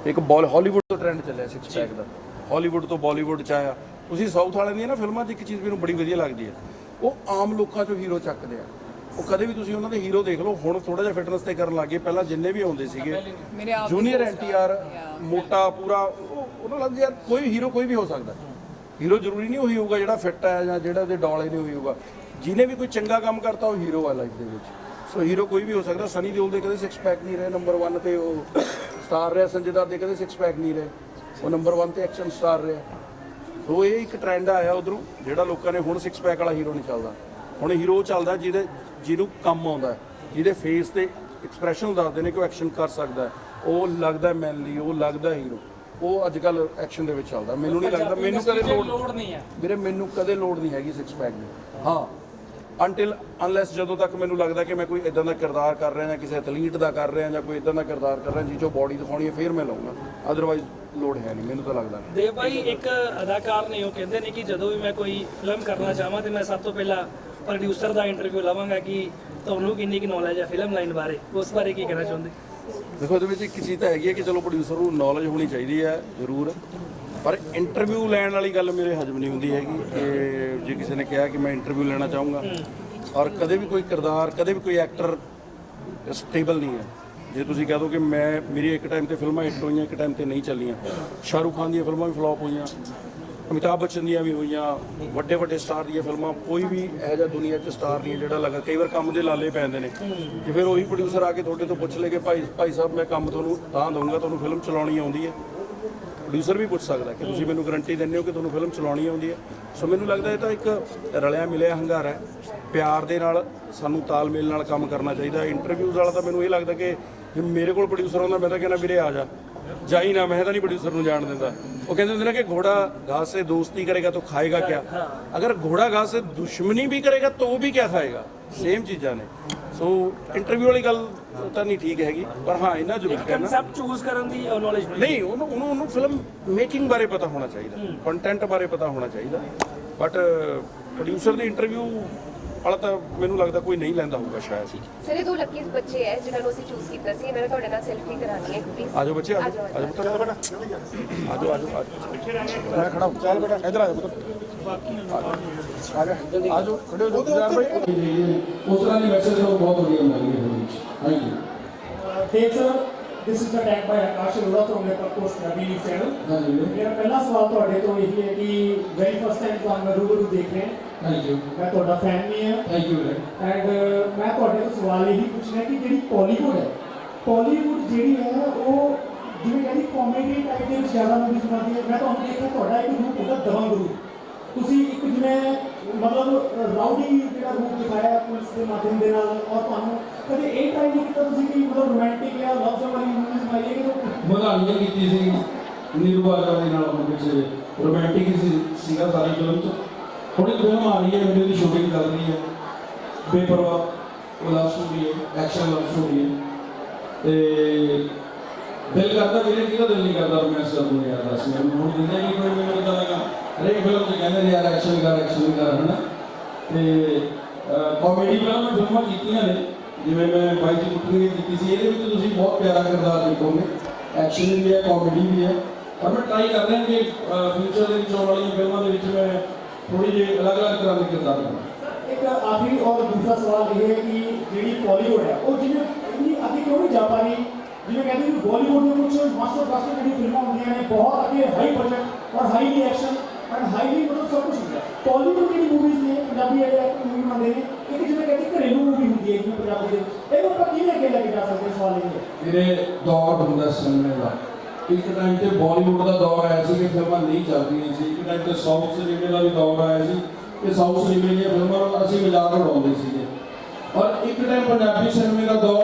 Speaker 1: ਇੱਕ ਬਾਲ ਹਾਲੀਵੁੱਡ ਤੋਂ ਟ੍ਰੈਂਡ ਚੱਲਿਆ ਸਿਕਸ ਪੈਕ ਦਾ। ਹਾਲੀਵੁੱਡ ਤੋਂ ਬਾਲੀਵੁੱਡ ਚ ਆਇਆ। ਤੁਸੀਂ ਸਾਊਥ ਵਾਲਿਆਂ ਦੀਆਂ ਨਾ ਫਿਲਮਾਂ 'ਚ ਇੱਕ ਚੀਜ਼ ਮੈਨੂੰ ਬੜੀ ਵਧੀਆ ਲੱਗਦੀ ਹੈ। ਉਹ ਆਮ ਲੋਕਾਂ 'ਚੋਂ ਹੀਰੋ ਚੱਕਦੇ ਆ। ਉਹ ਕਦੇ ਵੀ ਤੁਸੀਂ ਉਹਨਾਂ ਦੇ ਹੀਰੋ ਦੇਖ ਲਓ ਹੁਣ ਥੋੜਾ ਜਿਹਾ ਫਿਟਨੈਸ ਤੇ ਕਰਨ ਲੱਗੇ ਪਹਿਲਾਂ ਜਿੰਨੇ ਵੀ ਆਉਂਦੇ ਸੀਗੇ ਜੂਨੀਅਰ ਐਨਟੀਆਰ ਮੋਟਾ ਪੂਰਾ ਉਹ- ਉਹਨਾਂ ਲੱਗਦਾ ਯਾਰ ਕੋਈ ਹੀਰੋ ਕੋਈ ਵੀ ਹੋ ਸਕਦਾ। ਹੀਰੋ ਜ਼ਰੂਰੀ ਨਹੀਂ ਉਹੀ ਹੋਊਗਾ ਜਿਹੜਾ ਫਿੱਟ ਹੈ ਜਾਂ ਜਿਹੜਾ ਉਹਦੇ ਡੌਲੇ ਨਹੀਂ ਉਹੀ ਹੋਊਗਾ। ਜਿਹਨੇ ਵੀ ਕੋਈ ਚੰਗਾ ਕੰਮ ਕਰਤਾ ਉਹ ਹੀਰੋ ਆ ਲਾਈਫ ਦੇ ਵਿੱਚ। ਸੋ ਹੀਰੋ ਕੋਈ ਵੀ ਹੋ ਸਕਦਾ ਸਨੀ ਦਿਓਲ ਦੇ ਕਦੇ ਸਿਕਸ ਪੈਕ ਨਹੀਂ ਰਹੇ ਨੰਬਰ 1 ਤੇ ਉਹ ਸਟਾਰ ਰਿਹਾ, ਸੰਜੇ ਦੱਤ ਦੇ ਕਦੇ ਸਿਕਸ ਪੈਕ ਨਹੀਂ ਰਹੇ। ਉਹ ਨੰਬਰ 1 ਤੇ ਐਕਸ਼ਨ ਸਟਾਰ ਰਿਹਾ। ਸੋ ਇਹ ਇੱਕ ਟ੍ਰੈਂਡ ਆਇਆ ਉਧਰੋਂ, ਜਿਹੜਾ ਲੋਕਾਂ ਨੇ ਹੁਣ ਸਿਕਸ ਪੈਕ ਵਾਲਾ ਹੀਰੋ ਨਹੀਂ ਚੱਲਦਾ। ਹੁਣ ਹੀਰੋ ਚੱਲਦਾ ਜਿਹਦੇ, ਜਿਹਨੂੰ ਕੰਮ ਆਉਂਦਾ ਜਿਹਦੇ ਫੇਸ ਤੇ ਐਕਸਪ੍ਰੈਸ਼ਨ ਦੱਸਦੇ ਨੇ ਕਿ ਉਹ ਐਕਸ਼ਨ ਕਰ ਸਕਦਾ ਉਹ ਲੱਗਦਾ ਮੈਨਲੀ ਉਹ ਲੱਗਦਾ ਹੀਰੋ ਉਹ ਅੱਜ ਕੱਲ ਐਕਸ਼ਨ ਦੇ ਵਿੱਚ ਚੱਲਦਾ। ਮੈਨੂੰ ਨਹੀਂ ਲੱਗਦਾ ਮੈਨੂੰ ਕਦੇ ਲੋੜ
Speaker 6: ਨਹੀਂ ਹੈ।
Speaker 1: ਵੀਰੇ ਮੈਨੂੰ ਕਦੇ ਲੋੜ ਨਹੀਂ ਹੈਗੀ ਸਿਕਸ ਪੈਕ ਦੀ। ਹਾਂ ਅੰਟਿਲ ਅਨਲੈਸ ਜਦੋਂ ਤੱਕ ਮੈਨੂੰ ਲੱਗਦਾ ਕਿ ਮੈਂ ਕੋਈ ਇਦਾਂ ਦਾ ਕਿਰਦਾਰ ਕਰ ਰਿਹਾ ਜਾਂ ਕਿਸੇ ਐਥਲੀਟ ਦਾ ਕਰ ਰਿਹਾ ਜਾਂ ਕੋਈ ਇਦਾਂ ਦਾ ਕਿਰਦਾਰ ਕਰ ਰਿਹਾ ਜਿਹ 'ਚੋਂ ਬੋਡੀ ਦਿਖਾਉਣੀ ਹੈ ਫਿਰ ਮੈਂ ਲਵਾਂਗਾ ਅਦਰਵਾਈਜ਼ ਲੋੜ ਹੈ ਨਹੀਂ ਮੈਨੂੰ ਤਾਂ ਲੱਗਦਾ ਨਹੀਂ।
Speaker 5: ਦੇਵ ਭਾਈ ਇੱਕ ਅਦਾਕਾਰ ਨੇ ਉਹ ਕਹਿੰਦੇ ਨੇ ਕਿ ਜਦੋਂ ਵੀ ਮੈਂ ਕੋਈ ਫਿਲਮ ਕਰਨਾ ਚਾਹਾਂ ਤੇ ਮੈਂ ਸਭ ਤੋਂ ਪਹਿਲਾਂ ਪ੍ਰੋਡਿਊਸਰ ਦਾ ਇੰਟਰਵਿਊ ਲਵਾਂਗਾ ਕਿ ਤੁਹਾਨੂੰ ਕਿੰਨੀ ਕੁ ਨੌਲੇਜ ਹੈ ਫਿਲਮ ਲਾਈਨ ਬਾਰੇ ਉਸ ਬਾਰੇ ਕੀ ਕਹਿਣਾ ਚਾਹੁੰਦੇ?
Speaker 1: ਦੇਖੋ, ਇਹਦੇ ਵਿੱਚ ਇੱਕ ਚੀਜ਼ ਤਾਂ ਹੈਗੀ ਹੈ ਕਿ ਚਲੋ ਪ੍ਰੋਡਿਊਸਰ ਨੂੰ ਨੌਲੇਜ ਹੋਣੀ ਚਾਹੀਦੀ ਹੈ, ਜ਼ਰੂਰ। ਪਰ ਇੰਟਰਵਿਊ ਲੈਣ ਵਾਲੀ ਗੱਲ ਮੇਰੇ ਹਜਮ ਨਹੀਂ ਹੁੰਦੀ ਹੈਗੀ ਕਿ ਜੇ ਕਿਸੇ ਨੇ ਕਿਹਾ ਕਿ ਮੈਂ ਇੰਟਰਵਿਊ ਲੈਣਾ ਚਾਹੂੰਗਾ। ਔਰ ਕਦੇ ਵੀ ਕੋਈ ਕਿਰਦਾਰ, ਕਦੇ ਵੀ ਕੋਈ ਐਕਟਰ ਸਟੇਬਲ ਨਹੀਂ ਹੈ। ਜੇ ਤੁਸੀਂ ਕਹਿ ਦੋ ਕਿ ਮੈਂ, ਮੇਰੀ ਇੱਕ ਟਾਈਮ ਤੇ ਫਿਲਮਾਂ ਹਿੱਟ ਹੋਈਆਂ, ਇੱਕ ਟਾਈਮ ਤੇ ਨਹੀਂ ਚੱਲੀਆਂ। ਸ਼ਾਹਰੁਖ ਖਾਨ ਦੀਆਂ ਫਿਲਮਾਂ ਵੀ ਫਲॉप ਹੋਈਆਂ। ਅਮਿਤਾਭ ਬੱਚਨ ਦੀਆਂ ਵੀ ਹੋਈਆਂ, ਵੱਡੇ ਵੱਡੇ ਸਟਾਰ ਦੀਆਂ ਫਿਲਮਾਂ, ਕੋਈ ਵੀ ਇਹੋ ਜਿਹਾ ਦੁਨੀਆ 'ਚ ਸਟਾਰ ਨਹੀਂ ਹੈ ਜਿਹੜਾ ਲੱਗਾ ਕਈ ਵਾਰ ਕੰਮ ਦੇ ਲਾਲੇ ਪੈਂਦੇ ਨੇ। ਤੇ ਫਿਰ ਉਹੀ ਪ੍ਰੋਡਿਊਸਰ ਆ ਕੇ ਤੁਹਾਡੇ ਤੋਂ ਪੁੱਛ ਲੇ ਕਿ ਭਾਈ ਭਾਈ ਸਾਹਿਬ, ਮੈਂ ਕੰਮ ਤੁਹਾਨੂੰ ਤਾਂ ਦਊਂਗਾ, ਤੁਹਾਨੂੰ ਫਿਲਮ ਚਲਾਉਣੀ ਆਉਂਦੀ ਹੈ। ਪ੍ਰੋਡਿਊਸਰ ਵੀ ਪੁੱਛ ਸਕਦਾ ਕਿ ਤੁਸੀਂ ਮੈਨੂੰ ਗਾਰੰਟੀ ਦਿੰਦੇ ਹੋ ਕਿ ਤੁਹਾਨੂੰ ਫਿਲਮ ਚਲਾਉਣੀ ਆਉਂਦੀ ਹੈ। ਸੋ ਮੈਨੂੰ ਲੱਗਦਾ ਇਹ ਤਾਂ ਇੱਕ ਰਲਿਆ ਮਿਲਿਆ ਹੰਗਾਰਾ ਹੈ। ਪਿਆਰ ਦੇ ਨਾਲ ਸਾਨੂੰ ਤਾਲਮੇਲ ਨਾਲ ਕੰਮ ਕਰਨਾ ਚਾਹੀਦਾ। ਇੰਟਰਵਿਊਜ਼ ਵਾਲਾ ਤਾਂ ਮੈਨੂੰ ਇਹ ਲੱਗਦਾ ਕਿ ਜੇ ਮੇਰੇ ਕੋਲ ਪ੍ਰੋਡਿਊਸਰ ਆਉਂਦਾ ਮੈਂ ਤਾਂ ਕਹਿੰਦਾ, ਵੀਰੇ ਆ ਜਾ। ਜਾਈ ਨਾ, ਮੈਂ ਤਾਂ ਨਹੀਂ ਪ੍ਰੋਡਿਊਸਰ ਨੂੰ ਜਾਣ ਦਿੰਦਾ। ਉਹ ਕਹਿੰਦੇ ਹੁੰਦੇ ਨੇ ਕਿ ਘੋੜਾ घास से दोस्ती करेगा तो खाएगा क्या अगर घोड़ा घास से दुश्मनी भी करेगा तो भी क्या खाएगा ਸੇਮ ਚੀਜ਼ਾਂ ਨੇ ਸੋ ਇੰਟਰਵਿਊ ਵਾਲੀ ਗੱਲ ਤਾਂ ਨਹੀਂ ਠੀਕ ਹੈਗੀ ਪਰ ਹਾਂ ਇਹਨਾਂ ਜ਼ਰੂਰ ਕਹਿਣਾ
Speaker 5: ਕਨਸੈਪਟ ਚੂਜ਼ ਕਰਨ ਦੀ ਨੌਲੇਜ
Speaker 1: ਨਹੀਂ ਉਹਨੂੰ ਉਹਨੂੰ ਉਹਨੂੰ ਫਿਲਮ ਮੇਕਿੰਗ ਬਾਰੇ ਪਤਾ ਹੋਣਾ ਚਾਹੀਦਾ ਕੰਟੈਂਟ ਬਾਰੇ ਪਤਾ ਹੋਣਾ ਚਾਹੀਦਾ ਬਟ ਪ੍ਰੋਡਿਊਸਰ ਦੀ ਇੰਟਰਵਿਊ ਵਾਲਾ ਤਾਂ ਮੈਨੂੰ ਲੱਗਦਾ ਕੋਈ ਨਹੀਂ ਲੈਂਦਾ ਹੋਊਗਾ ਸ਼ਾਇਦ
Speaker 9: ਸਰ ਇਹ ਦੋ ਲੱਕੀ ਬੱਚੇ ਹੈ ਜਿਨ੍ਹਾਂ ਨੂੰ ਅਸੀਂ ਚੂਜ਼ ਕੀਤਾ ਸੀ। ਨੇ ਤੁਹਾਡੇ ਨਾਲ ਸੈਲਫੀ ਕਰਾਣੀ ਹੈ ਪਲੀਜ਼
Speaker 1: ਆਜੋ ਬੱਚੇ ਆਜੋ ਆਜੋ ਪੁੱਤਰ। ਆਜੋ ਆਜੋ ਆਜੋ ਮੈਂ ਖੜਾ ਹਾਂ। ਚੱਲ ਬੇਟਾ। ਇੱਧਰ ਆਜੋ ਪੁੱਤਰ। ਆ ਜਾ। ਆਜੋ ਖੜੇ ਹੋ ਜਾਓ। ਭਾਈ। ਉਸ ਤਰ੍ਹਾਂ ਦੀ ਮੈਸੇਜ ਬਹੁਤ ਵਧੀਆ ਮਿਲ ਰਹੀ ਹੈ ਥੈਂਕ ਯੂ
Speaker 10: ਠੀਕ sir. This is the tag by Akash Arora from network post Punjabi news channel
Speaker 1: ਹਾਂਜੀ।
Speaker 10: ਮੇਰਾ ਪਹਿਲਾ ਸਵਾਲ ਤੁਹਾਡੇ ਤੋਂ ਇਹ ਹੈ ਕਿ ਵੈਰੀ ਫਸਟ ਟਾਈਮ ਤੁਹਾਨੂੰ ਰੂਬਰੂ ਦੇਖ ਰਹੇ
Speaker 1: ਥੈਂਕ ਯੂ
Speaker 10: ਮੈਂ ਤੁਹਾਡਾ ਫੈਨ ਨਹੀਂ ਹਾਂ।
Speaker 1: ਥੈਂਕ ਯੂ
Speaker 10: ਐਂਡ ਮੈਂ ਤੁਹਾਡੇ ਤੋਂ ਸਵਾਲ ਇਹੀ ਪੁੱਛਣਾ ਕਿ ਜਿਹੜੀ ਪੋਲੀਵੁੱਡ ਹੈ ਪੋਲੀਵੁੱਡ ਜਿਹੜੀ ਹੈ ਉਹ ਜਿਵੇਂ ਕਹਿੰਦੀ ਕਾਮੇਡੀ ਟਾਈਪ ਦੇ ਵਿੱਚ ਜ਼ਿਆਦਾ ਮੂਵੀਜ਼ ਬਣਾਉਂਦੀ ਹੈ। ਮੈਂ ਤੁਹਾਨੂੰ ਦੇਖਿਆ ਤੁਹਾਡਾ ਇੱਕ ਰੂਪ ਹੁੰਦਾ ਦਬੰਗ ਰੂਪ ਤੁਸੀਂ ਇੱਕ ਜਿਵੇਂ ਮਤਲਬ ਰਾਊਡੀ ਜਿਹੜਾ ਰੂਪ ਦਿਖਾਇਆ ਪੁਲਿਸ ਦੇ ਮਾਧਿਅਮ ਦੇ ਨਾਲ ਔਰ ਤੁਹਾਨੂੰ ਕਦੇ ਇਹ ਟਾਈਮ ਨਹੀਂ ਕੀਤਾ ਤੁਸੀਂ ਕਿ ਮਤਲਬ ਰੋਮਾਂਟਿਕ ਜਾਂ ਲਵ ਸਟੋਰੀ ਵਾਲੀ ਮੂਵੀਜ਼ ਬਣਾਈਏ ਕਿ ਜੋ
Speaker 1: ਮਧਾਲੀਆਂ ਕੀਤੀ ਸੀ, ਨੀਰੂ ਬਾਜਵਾ ਦੇ ਨਾਲ ਉਹ ਪਿੱਛੇ ਰੋਮਾਂਟਿਕ ਹੀ ਸੀ, ਸੀਗਾ ਸਾਰੀ ਫਿਲਮ ਚ। ਹੁਣ ਇੱਕ ਫਿਲਮ ਆ ਰਹੀ ਹੈ ਵੀਡੀਓ ਦੀ ਸ਼ੂਟਿੰਗ ਚੱਲ ਰਹੀ ਹੈ। ਬੇਪਰਵਾਹ, ਉਹ ਲਵ ਸਟੋਰੀ ਹੈ ਐਕਸ਼ਨ ਲਵ ਸਟੋਰੀ ਹੈ। ਤੇ ਦਿਲ ਕਰਦਾ ਵੀਰੇ, ਕਿਹਦਾ ਦਿਲ ਨਹੀਂ ਕਰਦਾ ਰੋਮਾਂਸ ਕਰਨ ਨੂੰ ਯਾਰ, ਦੱਸ ਮੈਨੂੰ। ਹੁਣ ਦਿੰਦਾ ਨਹੀਂ ਕੋਈ ਮੈਨੂੰ ਇਦਾਂ ਲੱਗਾ। ਹਰੇਕ ਫਿਲਮ ਚ ਕਹਿੰਦੇ ਨੇ, ਯਾਰ ਐਕਸ਼ਨ ਕਰ ਐਕਸ਼ਨ ਕਰ ਹਨਾ? ਤੇ ਕਾਮੇਡੀ ਫਿਲਮਾਂ ਫਿਲਮਾਂ ਕੀਤੀਆਂ ਨੇ। ਜਿਵੇਂ ਮੈਂ ਬਾਈ ਜੀ ਕੁੱਟਣੀ ਕੀਤੀ ਸੀ, ਇਹਦੇ ਵਿੱਚ ਤੁਸੀਂ ਬਹੁਤ ਪਿਆਰਾ ਕਿਰਦਾਰ ਦੇਖੋਗੇ ਐਕਸ਼ਨ ਵੀ ਹੈ ਕਾਮੇਡੀ ਵੀ ਹੈ। ਪਰ ਮੈਂ ਟਰਾਈ ਕਰ ਰਿਹਾ ਕਿ ਫਿਊਚਰ ਦੇ ਵਿੱਚ ਆਉਣ ਵਾਲੀਆਂ ਫਿਲਮਾਂ ਦੇ ਵਿੱਚ ਮੈਂ ਥੋੜੀ ਜਿਹੀ ਅਲੱਗ-ਅਲੱਗ ਤਰ੍ਹਾਂ ਦੀ ਕਿਰਦਾਰ ਕਰਾਂ
Speaker 10: ਇੱਕ ਆਖਰੀ ਔਰ ਦੂਸਰਾ ਸਵਾਲ ਇਹ ਹੈ ਕਿ ਜਿਹੜੀ ਬਾਲੀਵੁੱਡ ਹੈ, ਉਹ ਜਿਵੇਂ ਇੰਨੀ ਅੱਗੇ ਕਿਉਂ ਨਹੀਂ ਜਾ ਪਾ ਰਹੀ? ਜਿਵੇਂ ਕਹਿੰਦੇ ਕਿ ਬਾਲੀਵੁੱਡ ਦੇ ਕੁਝ ਮਾਸਟਰ ਕਲਾਸ ਜਿਹੜੀ ਫਿਲਮਾਂ ਹੁੰਦੀਆਂ ਨੇ, ਬਹੁਤ ਅੱਗੇ ਹਾਈ ਬਜਟ ਔਰ ਹਾਈ ਰਿਐਕਸ਼ਨ ਐਂਡ ਹਾਈਲੀ ਮਤਲਬ ਸਭ ਕੁਝ ਹੁੰਦਾ। ਬਾਲੀਵੁੱਡ ਦੀ ਮੂਵੀਜ਼ ਨੇ, ਪੰਜਾਬੀ ਜਿਹੜੇ ਐਕਟਰ ਮੂਵੀ ਬਣਾਉਂਦੇ ਨੇ। ਇੱਕ ਜਿਵੇਂ ਕਹਿੰਦੇ ਘਰੇਲੂ ਮੂਵੀ ਹੁੰਦੀ ਹੈ ਜਿਵੇਂ ਪੰਜਾਬੀ ਦੇ। ਇਹਨੂੰ ਆਪਾਂ ਕਿਵੇਂ ਅੱਗੇ ਲੈ ਕੇ ਜਾ ਸਕਦੇ ਸਵਾਲ ਇਹ
Speaker 1: ਜਿਹੜੇ ਦੌਰ ਹੁੰਦਾ ਸਿਨੇਮੇ ਦਾ। ਇੱਕ ਟਾਈਮ ਤੇ ਬਾਲੀਵੁੱਡ ਦਾ ਦੌਰ ਆਇਆ ਸੀ ਕਿ ਫਿਲਮਾਂ ਨਹੀਂ ਚੱਲਦੀਆਂ ਸੀ। ਇੱਕ ਟਾਈਮ ਤੇ ਸਾਊਥ ਸਿਨੇਮੇ ਦਾ ਵੀ ਦੌਰ ਆਇਆ ਸੀ ਕਿ ਸਾਊਥ ਸਿਨੇਮੇ ਦੀਆਂ ਫਿਲਮਾਂ ਨੂੰ ਅਸੀਂ ਮਜ਼ਾਕ ਉਡਾਉਂਦੇ ਸੀਗੇ। ਔਰ ਇੱਕ ਟਾਈਮ ਪੰਜਾਬੀ ਸਿਨੇਮੇ ਦਾ ਦੌਰ